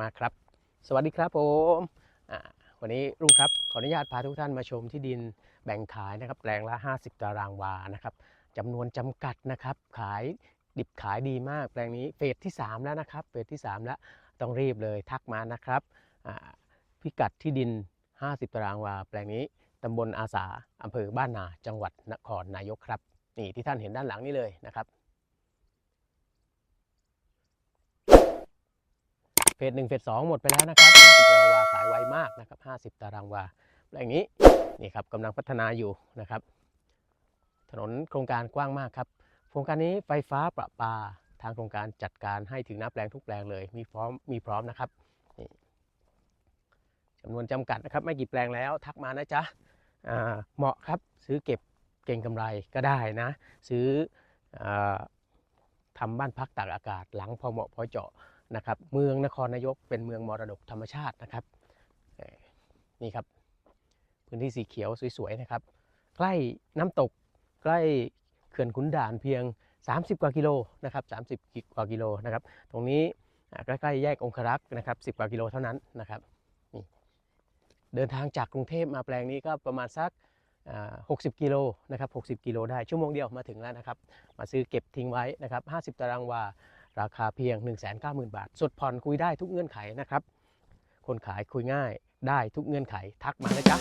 มาครับ สวัสดีครับผมวันนี้รุ่งครับขออนุญาตพาทุกท่านมาชมที่ดินแบ่งขายนะครับแปลงละ 50 ตารางวานะครับจำนวนจำกัดนะครับ ขายดิบขายดีมาก แปลงนี้เฟสที่ 3 แล้วนะครับเฟสที่ 3 แล้วต้องรีบเลยทักมานะครับพิกัดที่ดิน 50 ตารางวา แปลงนี้ตำบลอาสาอำเภอบ้านนาจังหวัดนครนายกครับนี่ที่ท่านเห็นด้านหลังนี่เลยนะครับ เฟสหนึ่งเฟสสองหมดไปแล้วนะครับ50ตารางวาขายไวมากนะครับ 50 ตารางวาแปลงนี้นี่ครับกำลังพัฒนาอยู่นะครับ ถนนโครงการกว้างมากครับ โครงการนี้ไฟฟ้าประปาทางโครงการจัดการให้ถึงหน้าแปลงทุกแปลงเลย มีพร้อมมีพร้อมนะครับจำนวนจำกัดนะครับ ไม่กี่แปลงแล้วทักมานะจ๊ะเหมาะครับซื้อเก็บเก่งกำไรก็ได้นะ ซื้ออทำบ้านพักตากอากาศหลังพอเหมาะพอเจาะ นะครับ เมืองนครนายกเป็นเมืองมรดกธรรมชาตินะครับนี่ครับ พื้นที่สีเขียวสวยๆนะครับ ใกล้น้ำตกใกล้เขื่อนขุนด่านเพียง 30 กว่ากิโลนะครับ30 กว่ากิโลนะครับ ตรงนี้ใกล้ๆแยกองครักษ์นะครับ 10 กว่ากิโลเท่านั้นนะครับนี่เดินทางจากกรุงเทพมาแปลงนี้ก็ประมาณสัก60 กิโลนะครับ60 กิโลได้ชั่วโมงเดียวมาถึงแล้วนะครับ มาซื้อเก็บทิ้งไว้นะครับ 50 ตารางวา ราคาเพียง 190,000 บาท สดผ่อนคุยได้ทุกเงื่อนไขนะครับ คนขายคุยง่ายได้ทุกเงื่อนไขทักมานะจ๊ะ